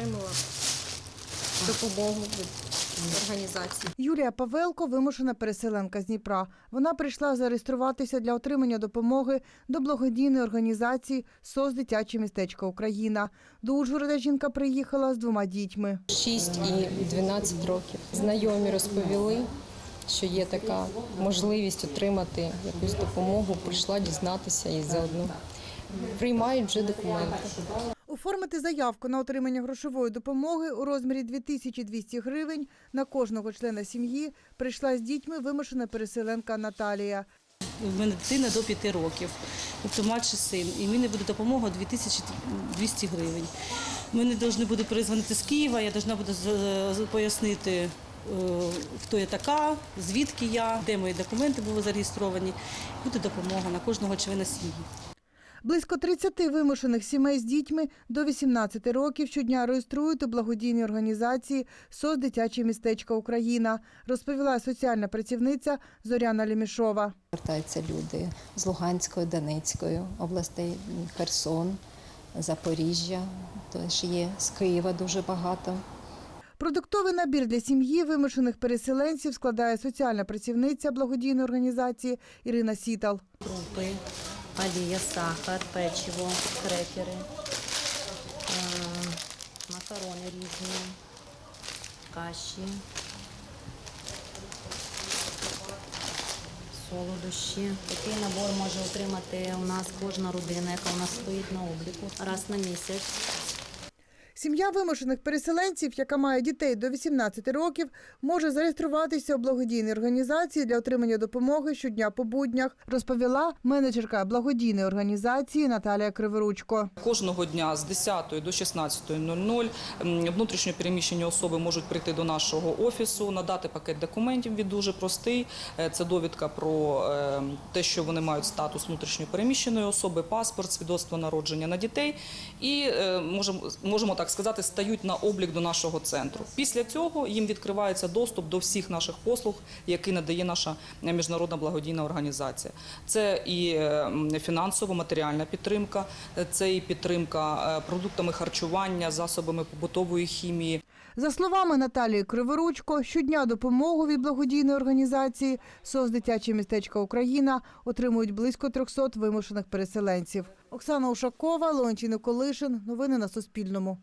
отримала допомогу від організації. Юлія Павелко вимушена переселенка з Дніпра. Вона прийшла зареєструватися для отримання допомоги до благодійної організації СОС Дитяче містечко Україна. До Ужгорода жінка приїхала з двома дітьми. 6 і 12 років. Знайомі розповіли, що є така можливість отримати якусь допомогу. Прийшла дізнатися і заодно приймають вже документи. Оформити заявку на отримання грошової допомоги у розмірі 2200 гривень на кожного члена сім'ї прийшла з дітьми вимушена переселенка Наталія. У мене дитина до 5 років, тобто младший син, і мені буде допомога 2200 гривень. Мені повинні буде перезвонити з Києва, я повинна буду пояснити, е, хто я така, звідки я, де мої документи були зареєстровані. Буде допомога на кожного члена сім'ї. Близько 30 вимушених сімей з дітьми до 18 років щодня реєструють у благодійній організації СОС Дитяче містечко Україна, розповіла соціальна працівниця Зоряна Лімішова. Звертаються люди з Луганської, Донецької областей, Херсон, Запоріжжя, теж є з Києва дуже багато. Продуктовий набір для сім'ї вимушених переселенців складає соціальна працівниця благодійної організації Ірина Сітал. крупи, олія, сахар, печиво, крекери, е, макарони різні, каші, солодощі. Такий набор може отримати у нас кожна родина, яка у нас стоїть на обліку раз на місяць. Сім'я вимушених переселенців, яка має дітей до 18 років, може зареєструватися у благодійній організації для отримання допомоги щодня по буднях, розповіла менеджерка благодійної організації Наталія Криворучко. Кожного дня з 10 до 16.00 м, внутрішньо переміщені особи можуть прийти до нашого офісу, надати пакет документів. Він дуже простий. Е, Це довідка про е, те, що вони мають статус внутрішньо переміщеної особи, паспорт, свідоцтво народження на дітей, і е, можемо можемо так сказати, стають на облік до нашого центру. Після цього їм відкривається доступ до всіх наших послуг, які надає наша міжнародна благодійна організація. Це і фінансова, матеріальна підтримка, це і підтримка е, продуктами харчування, засобами побутової хімії. За словами Наталії Криворучко, щодня допомогу від благодійної організації СОС Дитяче містечко Україна отримують близько 300 вимушених переселенців. Оксана Ушакова, Леонтій Николишин. Новини на Суспільному.